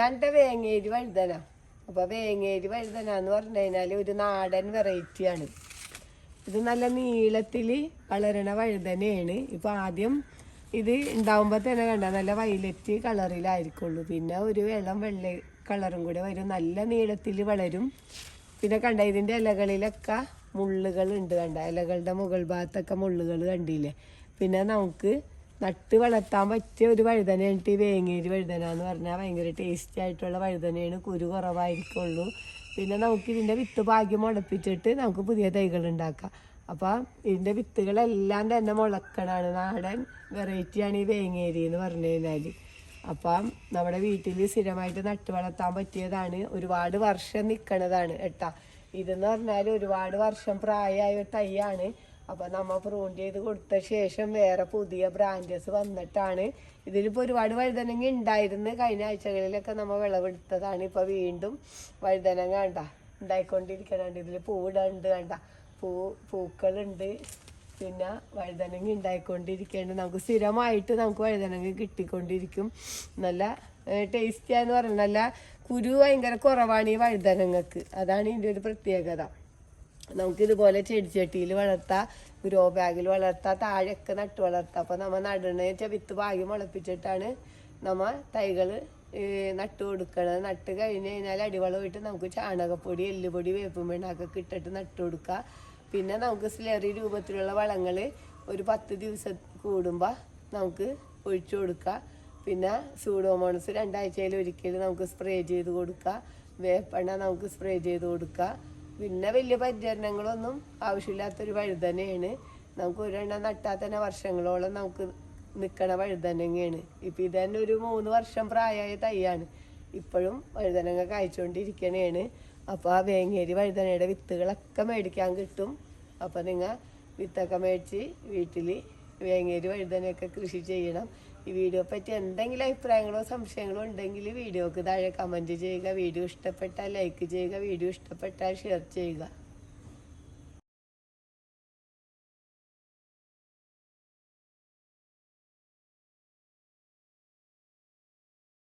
ഇതാണ്ട് വേങ്ങേരി വഴുതന? അപ്പോൾ വേങ്ങേരി വഴുതന എന്ന് പറഞ്ഞു കഴിഞ്ഞാൽ ഒരു നാടൻ വെറൈറ്റിയാണ് ഇത് നല്ല നീളത്തിൽ വളരണ വഴുതനയാണ്. ഇപ്പോൾ ആദ്യം ഇത് ഉണ്ടാവുമ്പോൾ തന്നെ കണ്ട നല്ല വയലറ്റ് കളറിലായിരിക്കുള്ളൂ പിന്നെ ഒരു വെള്ളം വെള്ള കളറും കൂടെ വരും. നല്ല നീളത്തിൽ വളരും. പിന്നെ കണ്ട ഇതിന്റെ ഇലകളിലൊക്കെ മുള്ളുകൾ ഉണ്ട് കണ്ട. ഇലകളുടെ മുകൾ ഭാഗത്തൊക്കെ മുള്ളുകൾ കണ്ടില്ലേ? പിന്നെ നമുക്ക് നട്ട് വളർത്താൻ പറ്റിയ ഒരു വഴുതനയാണ് ഈ വേങ്ങേരി വഴുതന എന്ന് പറഞ്ഞാൽ ഭയങ്കര ടേസ്റ്റി ആയിട്ടുള്ള വഴുതനയാണ്. കുരു കുറവായിരിക്കുള്ളൂ. പിന്നെ നമുക്ക് ഇതിന്റെ വിത്ത് ഭാഗ്യം മുളപ്പിച്ചിട്ട് നമുക്ക് പുതിയ തൈകൾ ഉണ്ടാക്കാം. അപ്പോൾ ഇതിന്റെ വിത്തുകളെല്ലാം തന്നെ മുളക്കണാണ്. നാടൻ വെറൈറ്റിയാണ് ഈ വേങ്ങേരി എന്ന് പറഞ്ഞു കഴിഞ്ഞാൽ അപ്പം നമ്മുടെ വീട്ടിൽ സ്ഥിരമായിട്ട് നട്ട് വളർത്താൻ പറ്റിയതാണ്. ഒരുപാട് വർഷം നിൽക്കണതാണ് കേട്ടാ. ഇതെന്ന് പറഞ്ഞാൽ ഒരുപാട് വർഷം പ്രായമായ തൈയാണ്. അപ്പം നമ്മ പ്രൂൺ ചെയ്ത് കൊടുത്ത ശേഷം വേറെ പുതിയ ബ്രാഞ്ചസ് വന്നിട്ടാണ്. ഇതിലിപ്പോൾ ഒരുപാട് വഴുതനങ്ങ ഉണ്ടായിരുന്നു കഴിഞ്ഞ ആഴ്ചകളിലൊക്കെ നമ്മൾ വിളവെടുത്തതാണ്. ഇപ്പോൾ വീണ്ടും വഴുതനങ്ങ കണ്ട ഉണ്ടായിക്കൊണ്ടിരിക്കണുണ്ട് ഇതിൽ പൂവിടുന്നുണ്ട് കണ്ട. പൂ പൂക്കളുണ്ട്. പിന്നെ വഴുതനങ്ങ ഉണ്ടായിക്കൊണ്ടിരിക്കുകയാണ് നമുക്ക് സ്ഥിരമായിട്ട് നമുക്ക് വഴുതനങ്ങ കിട്ടിക്കൊണ്ടിരിക്കും. നല്ല ടേസ്റ്റിയാന്ന് പറയുന്നത് നല്ല കുരു ഭയങ്കര കുറവാണ് ഈ വഴുതനങ്ങക്ക്. അതാണ് ഇതിന്റെ ഒരു പ്രത്യേകത. നമുക്കിതുപോലെ ചെടിച്ചട്ടിയിൽ വളർത്താം ഗ്രോ ബാഗിൽ വളർത്താം താഴെയൊക്കെ നട്ട് വളർത്താം. അപ്പോൾ നമ്മൾ നടണ വിത്ത് ഭാഗ്യം മുളപ്പിച്ചിട്ടാണ് നമ്മൾ തൈകൾ നട്ട് കൊടുക്കണത്. നട്ട് കഴിഞ്ഞ് കഴിഞ്ഞാൽ അടിവളമായിട്ട് നമുക്ക് ചാണകപ്പൊടി എല്ലുപൊടി വേപ്പും പിണ്ണാക്കൊക്കെ ഇട്ടിട്ട് നട്ട് കൊടുക്കുക പിന്നെ നമുക്ക് സ്ലറി രൂപത്തിലുള്ള വളങ്ങൾ ഒരു പത്ത് ദിവസം കൂടുമ്പോൾ നമുക്ക് ഒഴിച്ചു കൊടുക്കുക പിന്നെ സൂഡോമോണസ് രണ്ടാഴ്ചയിൽ ഒരിക്കൽ നമുക്ക് സ്പ്രേ ചെയ്ത് കൊടുക്കുക വേപ്പെണ്ണ നമുക്ക് സ്പ്രേ ചെയ്ത് കൊടുക്കുക പിന്നെ വലിയ പരിചരണങ്ങളൊന്നും ആവശ്യമില്ലാത്തൊരു വഴുതനയാണ് നമുക്ക് ഒരെണ്ണം നട്ടാൽ തന്നെ വർഷങ്ങളോളം നമുക്ക് നിൽക്കണ വഴുതനങ്ങയാണ് ഇപ്പം ഇത് തന്നെ ഒരു മൂന്ന് വർഷം പ്രായമായ തൈയാണ്. ഇപ്പോഴും വഴുതനങ്ങ കായ്ച്ചുകൊണ്ടിരിക്കണേണ് അപ്പോൾ ആ വേങ്ങേരി വഴുതനയുടെ വിത്തുകളൊക്കെ മേടിക്കാൻ കിട്ടും. അപ്പോൾ നിങ്ങൾ വിത്തൊക്കെ മേടിച്ച് വീട്ടിൽ വേങ്ങേരി വഴുതനൊക്കെ കൃഷി ചെയ്യണം. ഈ വീഡിയോ പറ്റി എന്തെങ്കിലും അഭിപ്രായങ്ങളോ സംശയങ്ങളോ ഉണ്ടെങ്കിൽ വീഡിയോക്ക് താഴെ കമന്റ് ചെയ്യുക. വീഡിയോ ഇഷ്ടപ്പെട്ടാൽ ലൈക്ക് ചെയ്യുക. വീഡിയോ ഇഷ്ടപ്പെട്ടാൽ ഷെയർ ചെയ്യുക.